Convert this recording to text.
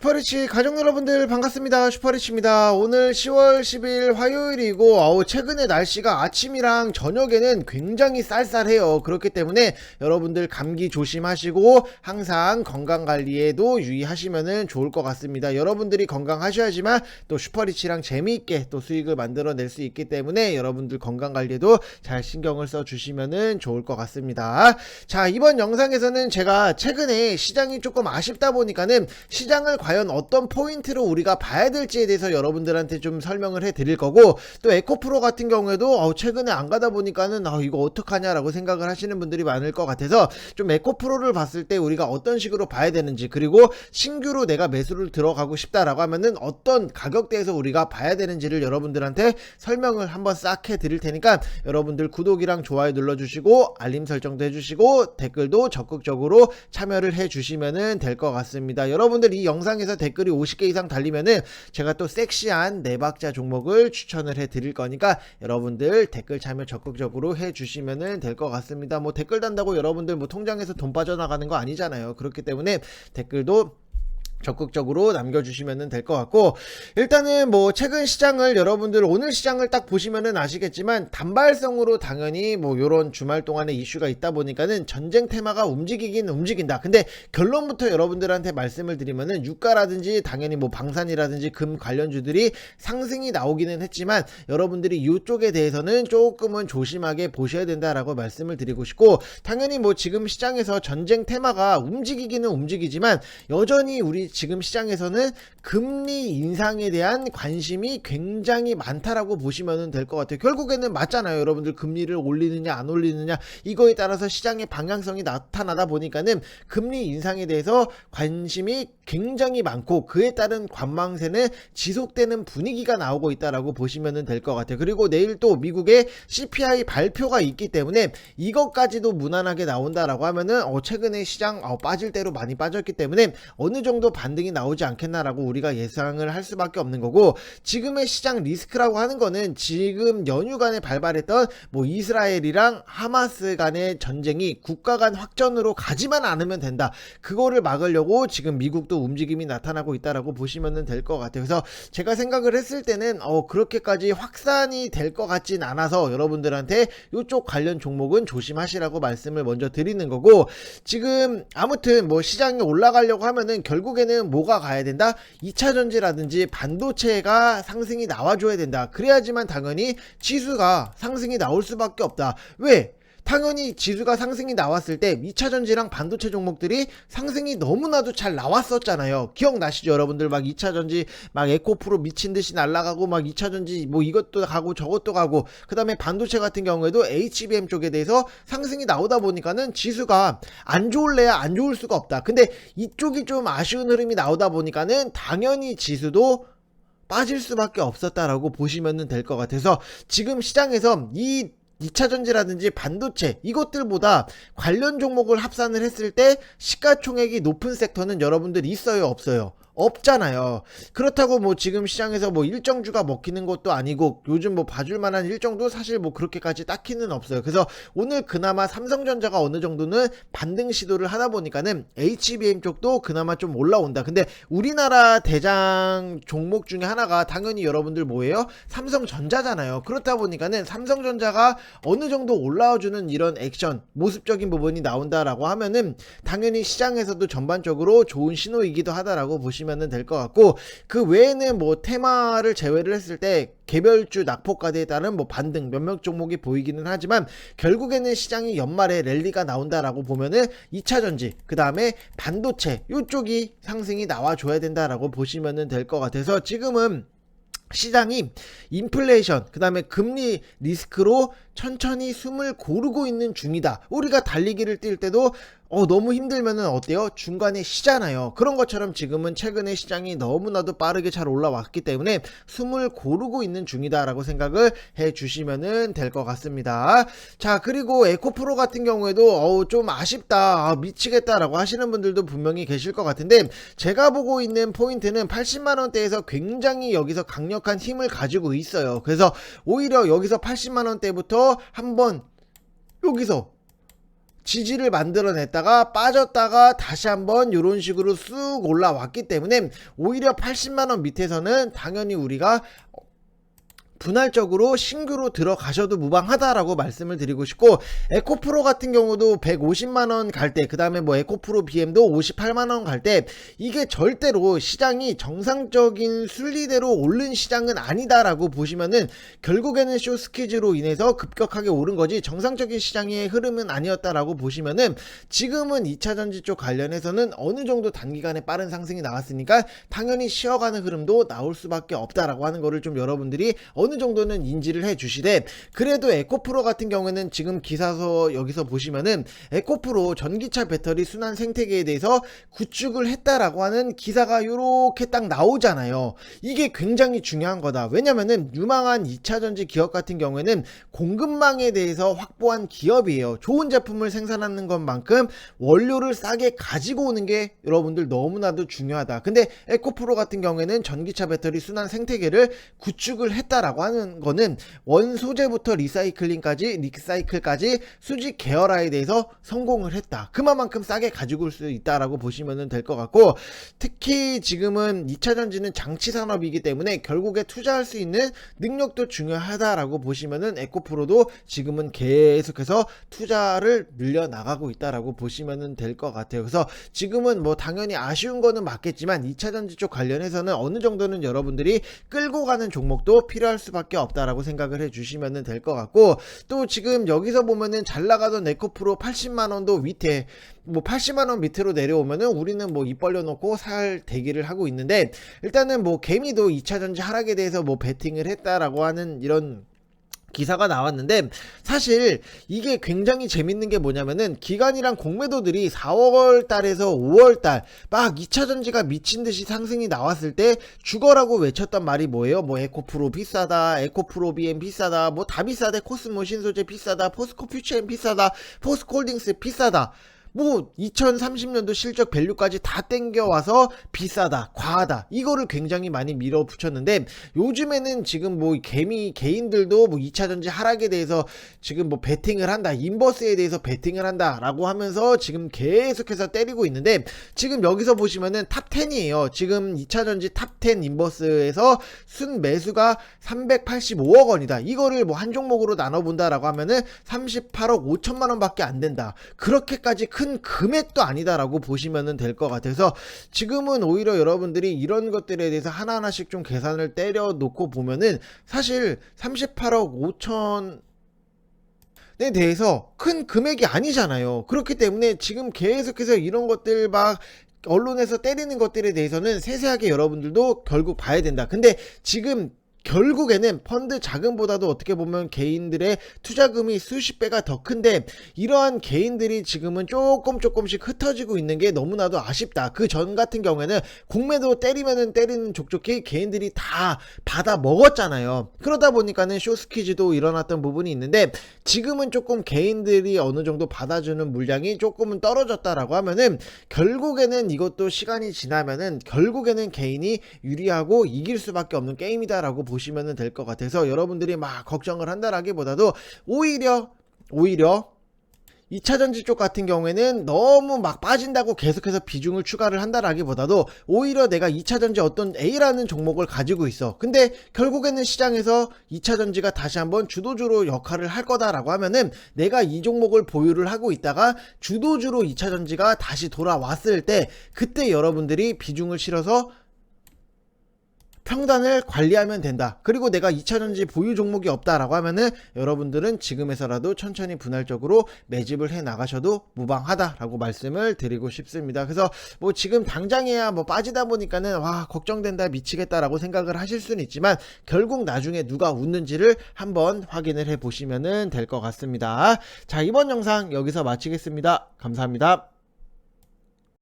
슈퍼리치 가족 여러분들 반갑습니다. 슈퍼리치입니다. 오늘 10월 10일 화요일이고 어우, 최근에 날씨가 아침이랑 저녁에는 굉장히 쌀쌀해요. 그렇기 때문에 여러분들 감기 조심하시고 항상 건강 관리에도 유의하시면 좋을 것 같습니다. 여러분들이 건강하셔야지만 또 슈퍼리치랑 재미있게 또 수익을 만들어낼 수 있기 때문에 여러분들 건강 관리에도 잘 신경을 써 주시면 좋을 것 같습니다. 자, 이번 영상에서는 제가 최근에 시장이 조금 아쉽다 보니까는 시장을 과연 어떤 포인트로 우리가 봐야 될지에 대해서 여러분들한테 좀 설명을 해 드릴 거고 또 에코프로 같은 경우에도 어, 최근에 안 가다 보니까는 어, 이거 어떡하냐라고 생각을 하시는 분들이 많을 것 같아서 좀 에코프로를 봤을 때 우리가 어떤 식으로 봐야 되는지 그리고 신규로 내가 매수를 들어가고 싶다라고 하면은 어떤 가격대에서 우리가 봐야 되는지를 여러분들한테 설명을 한번 싹 해 드릴 테니까 여러분들 구독이랑 좋아요 눌러주시고 알림 설정도 해주시고 댓글도 적극적으로 참여를 해주시면 될것 같습니다. 여러분들 이 영상 에서 댓글이 50개 이상 달리면은 제가 또 섹시한 네 박자 종목을 추천을 해 드릴 거니까 여러분들 댓글 참여 적극적으로 해 주시면 될것 같습니다. 뭐 댓글 단다고 여러분들 뭐 통장에서 돈 빠져나가는 거 아니잖아요. 그렇기 때문에 댓글도 적극적으로 남겨주시면 될 것 같고 일단은 뭐 최근 시장을 여러분들 오늘 시장을 딱 보시면은 아시겠지만 단발성으로 당연히 뭐 요런 주말 동안에 이슈가 있다 보니까는 전쟁 테마가 움직이긴 움직인다. 근데 결론부터 여러분들한테 말씀을 드리면은 유가라든지 당연히 뭐 방산이라든지 금 관련주들이 상승이 나오기는 했지만 여러분들이 이쪽에 대해서는 조금은 조심하게 보셔야 된다라고 말씀을 드리고 싶고 당연히 뭐 지금 시장에서 전쟁 테마가 움직이기는 움직이지만 여전히 우리 지금 시장에서는 금리 인상에 대한 관심이 굉장히 많다라고 보시면 될 것 같아요. 결국에는 맞잖아요. 여러분들 금리를 올리느냐 안 올리느냐 이거에 따라서 시장의 방향성이 나타나다 보니까는 금리 인상에 대해서 관심이 굉장히 많고 그에 따른 관망세는 지속되는 분위기가 나오고 있다라고 보시면 될 것 같아요. 그리고 내일 또 미국의 CPI 발표가 있기 때문에 이것까지도 무난하게 나온다라고 하면은 어, 최근에 시장 어, 빠질 대로 많이 빠졌기 때문에 어느 정도 반등이 나오지 않겠나라고 우리가 예상을 할 수밖에 없는 거고 지금의 시장 리스크라고 하는 거는 지금 연휴간에 발발했던 뭐 이스라엘이랑 하마스 간의 전쟁이 국가 간 확전으로 가지만 않으면 된다. 그거를 막으려고 지금 미국도 움직임이 나타나고 있다라고 보시면 될 것 같아요. 그래서 제가 생각을 했을 때는 어 그렇게까지 확산이 될 것 같진 않아서 여러분들한테 이쪽 관련 종목은 조심하시라고 말씀을 먼저 드리는 거고 지금 아무튼 뭐 시장이 올라가려고 하면은 결국에는 뭐가 가야 된다? 2차 전지라든지 반도체가 상승이 나와줘야 된다. 그래야지만 당연히 지수가 상승이 나올 수밖에 없다. 왜? 당연히 지수가 상승이 나왔을 때 2차 전지랑 반도체 종목들이 상승이 너무나도 잘 나왔었잖아요. 기억나시죠? 여러분들 막 2차 전지 막 에코프로 미친 듯이 날아가고 막 2차 전지 뭐 이것도 가고 저것도 가고 그다음에 반도체 같은 경우에도 HBM 쪽에 대해서 상승이 나오다 보니까는 지수가 안 좋을래야 안 좋을 수가 없다. 근데 이쪽이 좀 아쉬운 흐름이 나오다 보니까는 당연히 지수도 빠질 수밖에 없었다라고 보시면 될 것 같아서 지금 시장에서 이 2차 전지라든지 반도체 이것들보다 관련 종목을 합산을 했을 때 시가총액이 높은 섹터는 여러분들 있어요 없어요 없잖아요. 그렇다고 뭐 지금 시장에서 뭐 일정주가 먹히는 것도 아니고 요즘 뭐 봐줄 만한 일정도 사실 뭐 그렇게까지 딱히는 없어요. 그래서 오늘 그나마 삼성전자가 어느 정도는 반등 시도를 하다 보니까는 HBM 쪽도 그나마 좀 올라온다. 근데 우리나라 대장 종목 중에 하나가 당연히 여러분들 뭐예요? 삼성전자잖아요. 그렇다 보니까는 삼성전자가 어느 정도 올라와주는 이런 액션 모습적인 부분이 나온다라고 하면은 당연히 시장에서도 전반적으로 좋은 신호이기도 하다라고 보시면 될 것 같고 그 외에는 뭐 테마를 제외를 했을 때 개별주 낙폭과대에 따른 뭐 반등 몇몇 종목이 보이기는 하지만 결국에는 시장이 연말에 랠리가 나온다라고 보면은 2차 전지 그 다음에 반도체 이쪽이 상승이 나와줘야 된다라고 보시면 될 것 같아서 지금은 시장이 인플레이션, 그 다음에 금리 리스크로 천천히 숨을 고르고 있는 중이다. 우리가 달리기를 뛸 때도 어, 너무 힘들면은 어때요? 중간에 쉬잖아요. 그런 것처럼 지금은 최근에 시장이 너무나도 빠르게 잘 올라왔기 때문에 숨을 고르고 있는 중이다라고 생각을 해 주시면은 될 것 같습니다. 자, 그리고 에코프로 같은 경우에도 어우, 좀 아쉽다. 아, 미치겠다라고 하시는 분들도 분명히 계실 것 같은데 제가 보고 있는 포인트는 80만 원대에서 굉장히 여기서 강력한 힘을 가지고 있어요. 그래서 오히려 여기서 80만 원대부터 한번 여기서 지지를 만들어냈다가 빠졌다가 다시 한번 이런 식으로 쑥 올라왔기 때문에 오히려 80만원 밑에서는 당연히 우리가 분할적으로 신규로 들어가셔도 무방하다라고 말씀을 드리고 싶고 에코프로 같은 경우도 150만 원 갈 때 그 다음에 뭐 에코프로 BM도 58만 원 갈 때 이게 절대로 시장이 정상적인 순리대로 오른 시장은 아니다라고 보시면은 결국에는 쇼스키즈로 인해서 급격하게 오른 거지 정상적인 시장의 흐름은 아니었다라고 보시면은 지금은 2차 전지 쪽 관련해서는 어느 정도 단기간에 빠른 상승이 나왔으니까 당연히 쉬어가는 흐름도 나올 수밖에 없다라고 하는 거를 좀 여러분들이 어느 정도는 인지를 해 주시되 그래도 에코프로 같은 경우에는 지금 기사서 여기서 보시면은 에코프로 전기차 배터리 순환 생태계에 대해서 구축을 했다라고 하는 기사가 요렇게 딱 나오잖아요. 이게 굉장히 중요한 거다. 왜냐면은 유망한 2차 전지 기업 같은 경우에는 공급망에 대해서 확보한 기업이에요. 좋은 제품을 생산하는 것만큼 원료를 싸게 가지고 오는 게 여러분들 너무나도 중요하다. 근데 에코프로 같은 경우에는 전기차 배터리 순환 생태계를 구축을 했다라고 하는 거는 원소재부터 리사이클링까지 리사이클까지 수직 계열화에 대해서 성공을 했다. 그만큼 싸게 가지고 올 수 있다라고 보시면 될 것 같고 특히 지금은 2차 전지는 장치 산업이기 때문에 결국에 투자할 수 있는 능력도 중요하다라고 보시면은 에코프로도 지금은 계속해서 투자를 늘려 나가고 있다라고 보시면 될 것 같아요. 그래서 지금은 뭐 당연히 아쉬운 거는 맞겠지만 2차 전지 쪽 관련해서는 어느 정도는 여러분들이 끌고 가는 종목도 필요할 수 밖에 없다라고 생각을 해 주시면 될 것 같고 또 지금 여기서 보면은 잘 나가던 에코프로 80만 원도 밑에 뭐 80만 원 밑으로 내려오면은 우리는 뭐 입 벌려 놓고 살 대기를 하고 있는데 일단은 뭐 개미도 2차 전지 하락에 대해서 뭐 베팅을 했다라고 하는 이런 기사가 나왔는데 사실 이게 굉장히 재밌는 게 뭐냐면은 기관이랑 공매도들이 4월 달에서 5월 달 막 2차 전지가 미친 듯이 상승이 나왔을 때 죽어라고 외쳤던 말이 뭐예요? 뭐 에코프로 비싸다, 에코프로 BM 비싸다, 뭐 다 비싸대, 코스모 신소재 비싸다, 포스코 퓨처엠 비싸다, 포스코홀딩스 비싸다. 뭐 2030년도 실적 밸류까지 다 땡겨와서 비싸다 과하다 이거를 굉장히 많이 밀어붙였는데 요즘에는 지금 뭐 개미 개인들도 뭐 2차 전지 하락에 대해서 지금 뭐 베팅을 한다 인버스에 대해서 베팅을 한다 라고 하면서 지금 계속해서 때리고 있는데 지금 여기서 보시면은 탑 10이에요. 지금 2차 전지 탑 10 인버스에서 순 매수가 385억 원이다. 이거를 뭐 한 종목으로 나눠 본다라고 하면은 38억 5천만 원밖에 안 된다. 그렇게까지 큰 금액도 아니다라고 보시면 될 것 같아서 지금은 오히려 여러분들이 이런 것들에 대해서 하나하나씩 좀 계산을 때려 놓고 보면은 사실 38억 5천 에 대해서 큰 금액이 아니잖아요. 그렇기 때문에 지금 계속해서 이런 것들 막 언론에서 때리는 것들에 대해서는 세세하게 여러분들도 결국 봐야 된다. 근데 지금 결국에는 펀드 자금보다도 어떻게 보면 개인들의 투자금이 수십 배가 더 큰데 이러한 개인들이 지금은 조금 조금씩 흩어지고 있는 게 너무나도 아쉽다. 그 전 같은 경우에는 공매도 때리면은 때리는 족족히 개인들이 다 받아 먹었잖아요. 그러다 보니까는 쇼스키즈도 일어났던 부분이 있는데 지금은 조금 개인들이 어느 정도 받아주는 물량이 조금은 떨어졌다라고 하면은 결국에는 이것도 시간이 지나면은 결국에는 개인이 유리하고 이길 수밖에 없는 게임이다라고 보시면 될 것 같아서 여러분들이 막 걱정을 한다라기보다도 오히려 오히려 2차 전지 쪽 같은 경우에는 너무 막 빠진다고 계속해서 비중을 추가를 한다라기보다도 오히려 내가 2차 전지 어떤 A라는 종목을 가지고 있어. 근데 결국에는 시장에서 2차 전지가 다시 한번 주도주로 역할을 할 거다라고 하면은 내가 이 종목을 보유를 하고 있다가 주도주로 2차 전지가 다시 돌아왔을 때 그때 여러분들이 비중을 실어서 평단을 관리하면 된다. 그리고 내가 2차전지 보유 종목이 없다라고 하면은 여러분들은 지금에서라도 천천히 분할적으로 매집을 해 나가셔도 무방하다라고 말씀을 드리고 싶습니다. 그래서 뭐 지금 당장에야 뭐 빠지다 보니까는 와 걱정된다 미치겠다라고 생각을 하실 수는 있지만 결국 나중에 누가 웃는지를 한번 확인을 해 보시면은 될 것 같습니다. 자 이번 영상 여기서 마치겠습니다. 감사합니다.